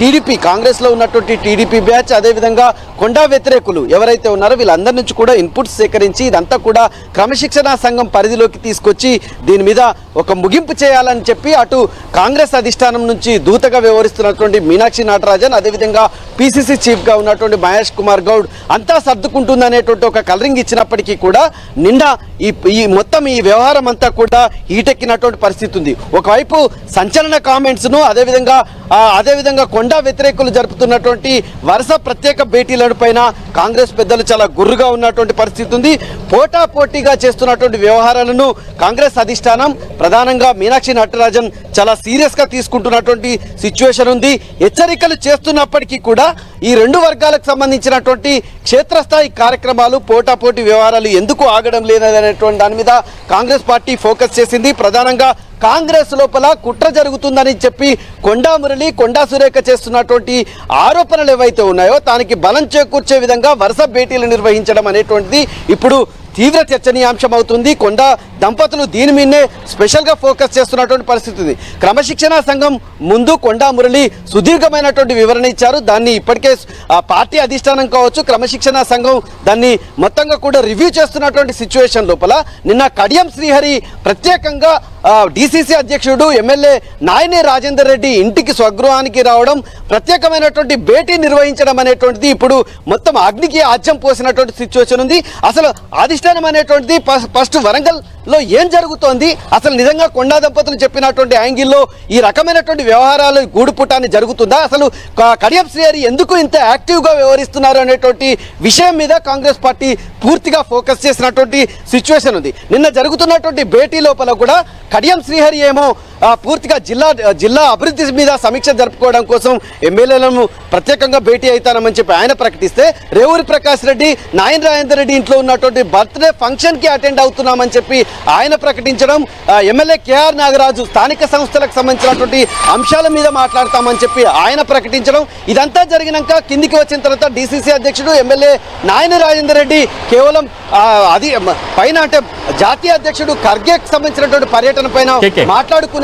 టీడీపీ కాంగ్రెస్లో ఉన్నటువంటి టీడీపీ బ్యాచ్ అదేవిధంగా కొండా వ్యతిరేకులు ఎవరైతే ఉన్నారో వీళ్ళందరి నుంచి కూడా ఇన్పుట్స్ సేకరించి ఇదంతా కూడా క్రమశిక్షణ సంఘం పరిధిలోకి తీసుకొచ్చి దీని మీద ఒక ముగింపు చేయాలని చెప్పి అటు కాంగ్రెస్ అధిష్టానం నుంచి దూతగా వ్యవహరిస్తున్నటువంటి మీనాక్షి నాటరాజన్ అదేవిధంగా పీసీసీ చీఫ్గా ఉన్నటువంటి మహేష్ కుమార్ గౌడ్ అంతా సర్దుకుంటుందనేటువంటి ఒక కలరింగ్ ఇచ్చినప్పటికీ కూడా నిన్న ఈ ఈ మొత్తం ఈ వ్యవహారం అంతా కూడా ఈటెక్కినటువంటి పరిస్థితి ఉంది. ఒకవైపు సంచలన కామెంట్స్ను అదేవిధంగా అదేవిధంగా కొండా వ్యతిరేకులు జరుపుతున్నటువంటి వరుస ప్రత్యేక భేటీల పైన కాంగ్రెస్ పెద్దలు చాలా గుర్రుగా ఉన్నటువంటి పరిస్థితి ఉంది. పోటా పోటీగా చేస్తున్నటువంటి వ్యవహారాలను కాంగ్రెస్ అధిష్టానం ప్రధానంగా మీనాక్షి నటరాజన్ చాలా సీరియస్గా తీసుకుంటున్నటువంటి సిచ్యువేషన్ ఉంది. హెచ్చరికలు చేస్తున్నప్పటికీ కూడా ఈ రెండు వర్గాలకు సంబంధించినటువంటి క్షేత్రస్థాయి కార్యక్రమాలు పోటాపోటీ వ్యవహారాలు ఎందుకు ఆగడం లేదనేటువంటి దాని మీద కాంగ్రెస్ పార్టీ ఫోకస్ చేసింది. ప్రధానంగా కాంగ్రెస్ లోపల కుట్ర జరుగుతుందని చెప్పి కొండా మురళి కొండా సురేఖ చేస్తున్నటువంటి ఆరోపణలు ఏవైతే ఉన్నాయో దానికి బలం చేకూర్చే విధంగా వరుస భేటీలు నిర్వహించడం అనేటువంటిది ఇప్పుడు తీవ్ర చర్చనీయాంశం అవుతుంది. కొండ దంపతులు దీని మీదనే స్పెషల్గా ఫోకస్ చేస్తున్నటువంటి పరిస్థితి ఉంది. క్రమశిక్షణ సంఘం ముందు కొండా మురళి సుదీర్ఘమైనటువంటి వివరణ ఇచ్చారు. దాన్ని ఇప్పటికే పార్టీ అధిష్టానం కావచ్చు క్రమశిక్షణ సంఘం దాన్ని మొత్తంగా కూడా రివ్యూ చేస్తున్నటువంటి సిచ్యువేషన్ లోపల నిన్న కడియం శ్రీహరి ప్రత్యేకంగా డిసిసి అధ్యక్షుడు ఎమ్మెల్యే నాయనే రాజేందర్ రెడ్డి ఇంటికి స్వగృహానికి రావడం ప్రత్యేకమైనటువంటి భేటీ నిర్వహించడం అనేటువంటిది ఇప్పుడు మొత్తం అగ్నికి ఆజ్యం పోసినటువంటి సిచ్యువేషన్ ఉంది. అసలు అధిష్టానం అనేటువంటిది ఫస్ట్ వరంగల్ లో ఏం జరుగుతోంది? అసలు నిజంగా కొండా దంపతులు చెప్పినటువంటి యాంగిల్లో ఈ రకమైనటువంటి వ్యవహారాలు గూడుపుటాన్ని జరుగుతుందా? అసలు కడియం శ్రీహరి ఎందుకు ఇంత యాక్టివ్గా వ్యవహరిస్తున్నారు అనేటువంటి విషయం మీద కాంగ్రెస్ పార్టీ పూర్తిగా ఫోకస్ చేసినటువంటి సిచ్యువేషన్ ఉంది. నిన్న జరుగుతున్నటువంటి భేటీ లోపల కూడా కడియం శ్రీహరి ఏమో పూర్తిగా జిల్లా జిల్లా అభివృద్ధి మీద సమీక్ష జరుపుకోవడం కోసం ఎమ్మెల్యేలను ప్రత్యేకంగా భేటీ అవుతానని చెప్పి ఆయన ప్రకటిస్తే రేవూరి ప్రకాష్ రెడ్డి నాయన రాజేందర్ రెడ్డి ఇంట్లో ఉన్నటువంటి బర్త్డే ఫంక్షన్కి అటెండ్ అవుతున్నామని చెప్పి ఆయన ప్రకటించడం ఎమ్మెల్యే కేఆర్ నాగరాజు స్థానిక సంస్థలకు సంబంధించినటువంటి అంశాల మీద మాట్లాడతామని చెప్పి ఆయన ప్రకటించడం ఇదంతా జరిగినాక కిందికి వచ్చిన తర్వాత డిసిసి అధ్యక్షుడు ఎమ్మెల్యే నాయన రాజేందర్ రెడ్డి కేవలం అది పైన అంటే జాతీయ అధ్యక్షుడు ఖర్గేకి సంబంధించినటువంటి పర్యటన పైన కేకే.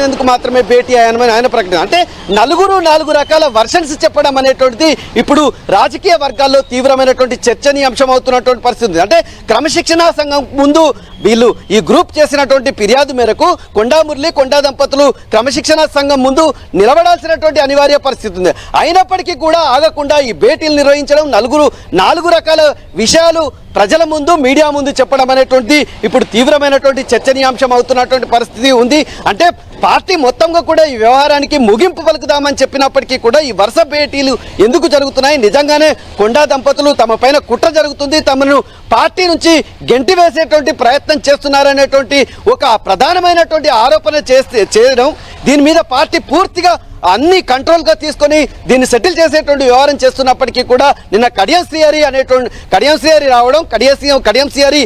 మాట్లాడుకునేందుకు మాత్రమే భేటీ అయ్యానని ఆయన ప్రకటన. అంటే నలుగురు నాలుగు రకాల వర్షన్స్ చెప్పడం అనేటువంటిది ఇప్పుడు రాజకీయ వర్గాల్లో తీవ్రమైనటువంటి చర్చనీయాంశం అవుతున్నటువంటి పరిస్థితి. అంటే క్రమశిక్షణా సంఘం ముందు వీళ్ళు ఈ గ్రూప్ చేసినటువంటి ఫిర్యాదు మేరకు కొండామురళి కొండా దంపతులు క్రమశిక్షణా సంఘం ముందు నిలబడాల్సినటువంటి అనివార్య పరిస్థితి ఉంది. అయినప్పటికీ కూడా ఆగకుండా ఈ భేటీలు నిర్వహించడం నలుగురు నాలుగు రకాల విషయాలు ప్రజల ముందు మీడియా ముందు చెప్పడం అనేటువంటిది ఇప్పుడు తీవ్రమైనటువంటి చర్చనీయాంశం అవుతున్నటువంటి పరిస్థితి ఉంది. అంటే పార్టీ మొత్తంగా కూడా ఈ వ్యవహారానికి ముగింపు పలుకుదామని చెప్పినప్పటికీ కూడా ఈ వరుస భేటీలు ఎందుకు జరుగుతున్నాయి? నిజంగానే కొండా దంపతులు తమ పైన కుట్ర జరుగుతుంది. తమను పార్టీ నుంచి గెంటి వేసేటువంటి ప్రయత్నం చేస్తున్నారనేటువంటి ఒక ప్రధానమైనటువంటి ఆరోపణ చేస్తే చేయడం దీని మీద పార్టీ పూర్తిగా అన్ని కంట్రోల్గా తీసుకొని దీన్ని సెటిల్ చేసేటువంటి వ్యవహారం చేస్తున్నప్పటికీ కూడా నిన్న కడియం శ్రీహరి అనేటువంటి కడియం శ్రీహరి రావడం కడియం శ్రీ కడియం శ్రీహరి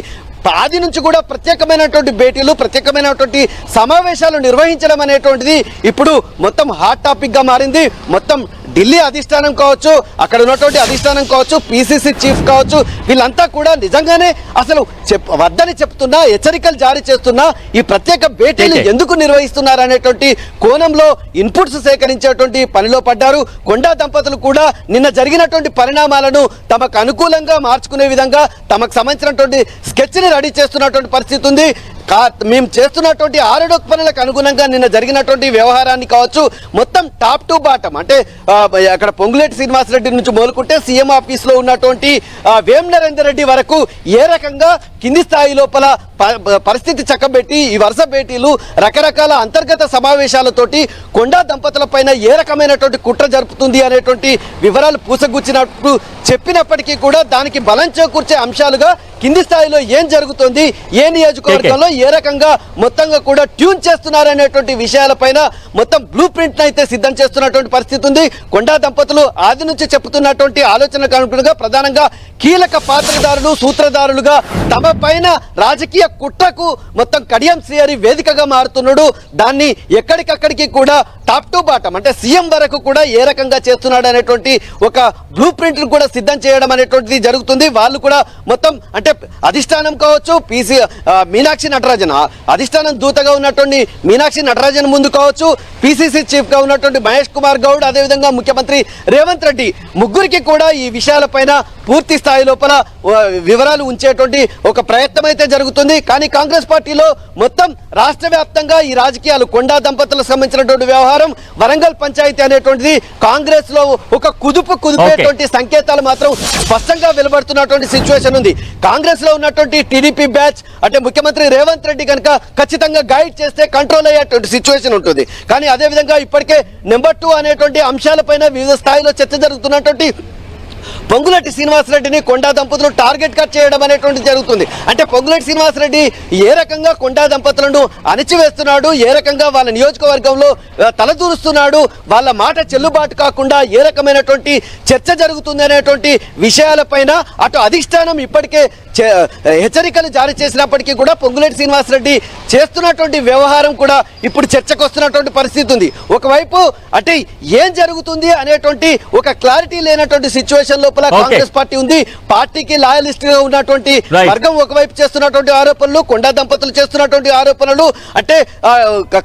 ఆది నుంచి కూడా ప్రత్యేకమైనటువంటి భేటీలు ప్రత్యేకమైనటువంటి సమావేశాలు నిర్వహించడం అనేటువంటిది ఇప్పుడు మొత్తం హాట్ టాపిక్గా మారింది మొత్తం ఢిల్లీ అధిష్టానం కావచ్చు అక్కడ ఉన్నటువంటి అధిష్టానం కావచ్చు పిసిసి చీఫ్ కావచ్చు వీళ్ళంతా కూడా నిజంగానే అసలు చెప్ వద్దని చెప్తున్నా హెచ్చరికలు జారీ చేస్తున్నా ఈ ప్రత్యేక భేటీలు. ఎందుకు నిర్వహిస్తున్నారు అనేటువంటి కోణంలో ఇన్పుట్స్ సేకరించేటువంటి పనిలో పడ్డారు కొండా దంపతులు కూడా నిన్న జరిగినటువంటి పరిణామాలను తమకు అనుకూలంగా మార్చుకునే విధంగా తమకు సంబంధించినటువంటి స్కెచ్ని రెడీ చేస్తున్నటువంటి పరిస్థితి ఉంది. మేము చేస్తున్నటువంటి ఆరడొక్ పనులకు అనుగుణంగా నిన్న జరిగినటువంటి వ్యవహారాన్ని కావచ్చు మొత్తం టాప్ టు బాటం అంటే అక్కడ పొంగులేటి శ్రీనివాసరెడ్డి నుంచి మొదలుకుంటే సీఎం ఆఫీస్లో ఉన్నటువంటి ఆ, వేం నరేందర్ రెడ్డి వరకు ఏ రకంగా కింది స్థాయి లోపల పరిస్థితి చక్కబెట్టి ఈ వరుస భేటీలు రకరకాల అంతర్గత సమావేశాలతోటి కొండా దంపతుల పైన ఏ రకమైనటువంటి కుట్ర జరుపుతుంది అనేటువంటి వివరాలు పూసగుచ్చినట్టు చెప్పినప్పటికీ కూడా దానికి బలం చేకూర్చే అంశాలుగా కింది స్థాయిలో ఏం జరుగుతుంది ఏ నియోజకవర్గంలో ఏ రకంగా మొత్తంగా కూడా ట్యూన్ చేస్తున్నారనేటువంటి విషయాలపైన మొత్తం బ్లూ ప్రింట్ అయితే సిద్ధం చేస్తున్నటువంటి పరిస్థితి ఉంది. కొండా దంపతులు ఆది నుంచి చెప్తున్నటువంటి ఆలోచనకు అనుగుణంగా ప్రధానంగా కీలక పాత్రదారులు సూత్రధారులుగా తమ పైన రాజకీయ కుట్రకు మొత్తం కడియం శ్రీహరి వేదికగా మారుతున్నాడు. దాన్ని ఎక్కడికక్కడికి కూడా టాప్ టు బాటం అంటే సీఎం వరకు కూడా ఏ రకంగా చేస్తున్నాడు అనేటువంటి ఒక బ్లూ ప్రింట్లు కూడా సిద్ధం చేయడం అనేటువంటిది జరుగుతుంది. వాళ్ళు కూడా మొత్తం అంటే అధిష్టానం కావచ్చు పీసీ మీనాక్షి నటరాజన్ ఆ అధిష్టానం దూతగా ఉన్నటువంటి మీనాక్షి నటరాజన్ ముందు కావచ్చు పిసిసి చీఫ్గా ఉన్నటువంటి మహేష్ కుమార్ గౌడ్ అదేవిధంగా ముఖ్యమంత్రి రేవంత్ రెడ్డి. ముగ్గురికి కూడా ఈ విషయాలపైన పూర్తి స్థాయి లోపల వివరాలు ఉంచేటువంటి ఒక ప్రయత్నం అయితే జరుగుతుంది. కానీ కాంగ్రెస్ పార్టీలో మొత్తం రాష్ట్ర వ్యాప్తంగా ఈ రాజకీయాలు కొండా దంపతులకు సంబంధించినటువంటి వ్యవహారం వరంగల్ పంచాయతీ అనేటువంటిది కాంగ్రెస్లో ఒక కుదుపు కుదిపేటువంటి సంకేతాలు మాత్రం స్పష్టంగా వెలువడుతున్నటువంటి సిచ్యువేషన్ ఉంది. కాంగ్రెస్లో ఉన్నటువంటి టీడీపీ బ్యాచ్ అంటే ముఖ్యమంత్రి రేవంత్ రెడ్డి కనుక ఖచ్చితంగా గైడ్ చేస్తే కంట్రోల్ అయ్యేటువంటి సిచ్యువేషన్ ఉంటుంది. కానీ అదేవిధంగా ఇప్పటికే నెంబర్ టూ అనేటువంటి అంశాలపైన వివిధ స్థాయిలో చర్చ జరుగుతున్నటువంటి పొంగులెట్టి శ్రీనివాసరెడ్డిని కొండా దంపతులు టార్గెట్ కట్ చేయడం అనేటువంటి జరుగుతుంది. అంటే పొంగులెట్టి శ్రీనివాసరెడ్డి ఏ రకంగా కొండా దంపతులను అణిచివేస్తున్నాడు ఏ రకంగా వాళ్ళ నియోజకవర్గంలో తలదూరుస్తున్నాడు వాళ్ళ మాట చెల్లుబాటు కాకుండా ఏ రకమైనటువంటి చర్చ జరుగుతుంది అనేటువంటి విషయాలపైన అటు అధిష్టానం ఇప్పటికే హెచ్చరికలు జారీ చేసినప్పటికీ కూడా పొంగులేటి శ్రీనివాసరెడ్డి చేస్తున్నటువంటి వ్యవహారం కూడా ఇప్పుడు చర్చకు వస్తున్నటువంటి పరిస్థితి ఉంది ఒకవైపు అంటే ఏం జరుగుతుంది అనేటువంటి ఒక క్లారిటీ లేనటువంటి సిచ్యువేషన్ లోపల. కాంగ్రెస్ పార్టీ ఉంది పార్టీకి లాయలిస్ట్గా ఉన్నటువంటి. వర్గం ఒకవైపు చేస్తున్నటువంటి ఆరోపణలు కొండా దంపతులు చేస్తున్నటువంటి ఆరోపణలు అంటే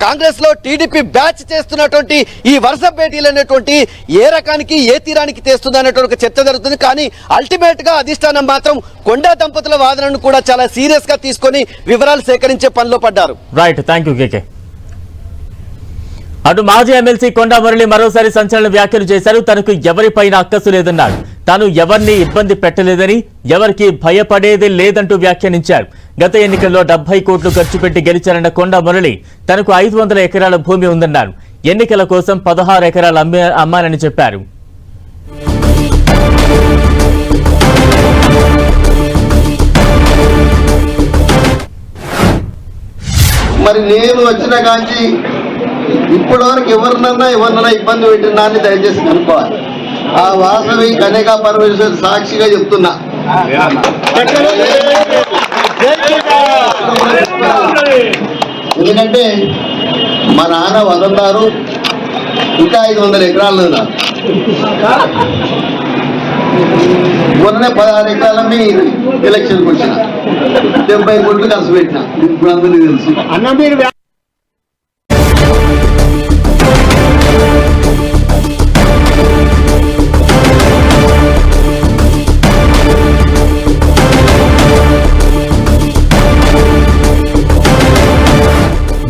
కాంగ్రెస్లో టీడీపీ బ్యాచ్ చేస్తున్నటువంటి ఈ వరుస భేటీలు అనేటువంటి ఏ రకానికి ఏ తీరానికి తెస్తుంది అనేటువంటి చర్చ జరుగుతుంది కానీ అల్టిమేట్గా అధిష్టానం మాత్రం కొండా దంపతుల వాదనను కూడా చాలా సీరియస్గా తీసుకొని వివరాలు సేకరించే పనిలో పడ్డారు. రైట్ థ్యాంక్ యూ కేకే అటు మాజీ ఎమ్మెల్సీ కొండా మురళి మరోసారి సంచలన వ్యాఖ్యలు చేశారు. తనకు ఎవరిపైన అక్కసు లేదన్నాడు. తాను ఎవరిని ఇబ్బంది పెట్టలేదని ఎవరికి భయపడేది లేదంటూ వ్యాఖ్యానించారు. గత ఎన్నికల్లో డెబ్బై కోట్లు ఖర్చు పెట్టి గెలిచారన్న కొండా మురళి తనకు ఐదు వందల ఎకరాల భూమి ఉందన్నారు. ఎన్నికల కోసం పదహారు ఎకరాలు అమ్మానని చెప్పారు. మరి నేను వచ్చిన కాంచి ఇప్పటి వరకు ఎవరినన్నా ఎవరినన్నా ఇబ్బంది పెట్టినా అని దయచేసి కనుక్కోవాలి. ఆ వాసవి కన్యకా పరమేశ్వర్ సాక్షిగా చెప్తున్నా. ఎందుకంటే మా నాన్న వదందారు ఇంకా ఐదు వందల ఎకరాలు ఉన్నారు. మొన్ననే పదహారు ఎకరాల మీ ఎలక్షన్కి వచ్చిన. డెబ్బై కోట్లు ఖర్చు పెట్టిన. ఇప్పుడు అందరికీ తెలుసు.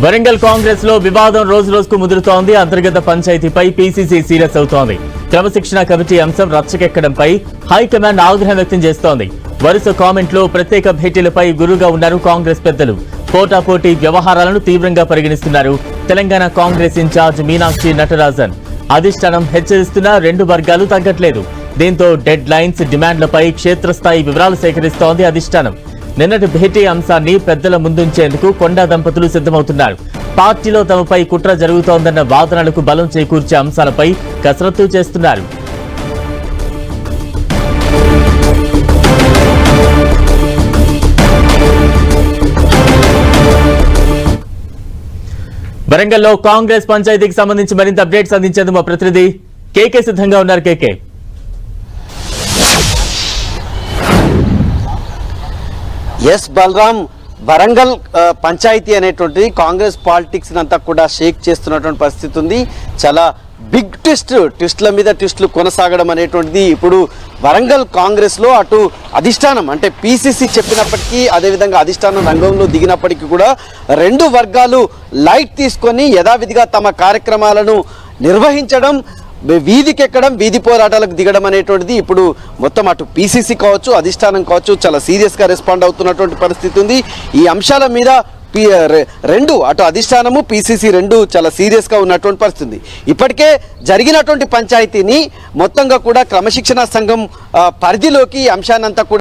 వరంగల్ కాంగ్రెస్లో వివాదం రోజు రోజుకు ముదురుతోంది. అంతర్గత పంచాయతీపై పీసీసీ సీరియస్ అవుతోంది. క్రమశిక్షణ కమిటీ అంశం రచ్చకెక్కడంపై హైకమాండ్ ఆగ్రహం వ్యక్తం చేస్తోంది. వరుస కామెంట్లు ప్రత్యేక భేటీలపై గురుగా ఉన్నారు కాంగ్రెస్ పెద్దలు. పోటాపోటీ వ్యవహారాలను తీవ్రంగా పరిగణిస్తున్నారు తెలంగాణ కాంగ్రెస్ ఇన్ఛార్జ్ మీనాక్షి నటరాజన్. అధిష్టానం హెచ్చరిస్తున్నా రెండు వర్గాలు తగ్గట్లేదు. దీంతో డెడ్ లైన్స్ డిమాండ్లపై క్షేత్రస్థాయి వివరాలు సేకరిస్తోంది అధిష్టానం. నిన్నటి భేటీ అంశాన్ని పెద్దల ముందుంచేందుకు కొండా దంపతులు సిద్ధమవుతున్నారు. పార్టీలో తమపై కుట్ర జరుగుతోందన్న వాదనలకు బలం చేకూర్చే అంశాలపై కసరత్తు చేస్తున్నారు. వరంగల్లో కాంగ్రెస్ పంచాయతీకి సంబంధించి మరింత అప్డేట్స్ అందించేందుకు మా ప్రతినిధి కేకే సిద్ధంగా ఉన్నారు కేకే ఎస్ బలరాం వరంగల్ పంచాయతీ అనేటువంటిది కాంగ్రెస్ పాలిటిక్స్ అంతా కూడా షేక్ చేస్తున్నటువంటి పరిస్థితి ఉంది. చాలా బిగ్ ట్విస్ట్ ట్విస్ట్ల మీద ట్విస్టులు కొనసాగడం అనేటువంటిది ఇప్పుడు వరంగల్ కాంగ్రెస్లో అటు అధిష్టానం అంటే పీసీసీ చెప్పినప్పటికీ అదేవిధంగా అధిష్టానం రంగంలో దిగినప్పటికీ కూడా రెండు వర్గాలు లైట్ తీసుకొని యథావిధిగా తమ కార్యక్రమాలను నిర్వహించడం వీధికి ఎక్కడం వీధి పోరాటాలకు దిగడం అనేటువంటిది ఇప్పుడు మొత్తం అటు పీసీసీ కావచ్చు అధిష్టానం కావచ్చు చాలా సీరియస్గా రెస్పాండ్ అవుతున్నటువంటి పరిస్థితి ఉంది. ఈ అంశాల మీద రె- రెండు అటు అధిష్టానము పీసీసీ రెండు చాలా సీరియస్గా ఉన్నటువంటి పరిస్థితి ఇప్పటికే జరిగినటువంటి పంచాయతీని మొత్తంగా కూడా క్రమశిక్షణ సంఘం పరిధిలోకి ఈ అంశాన్నంతా కూడా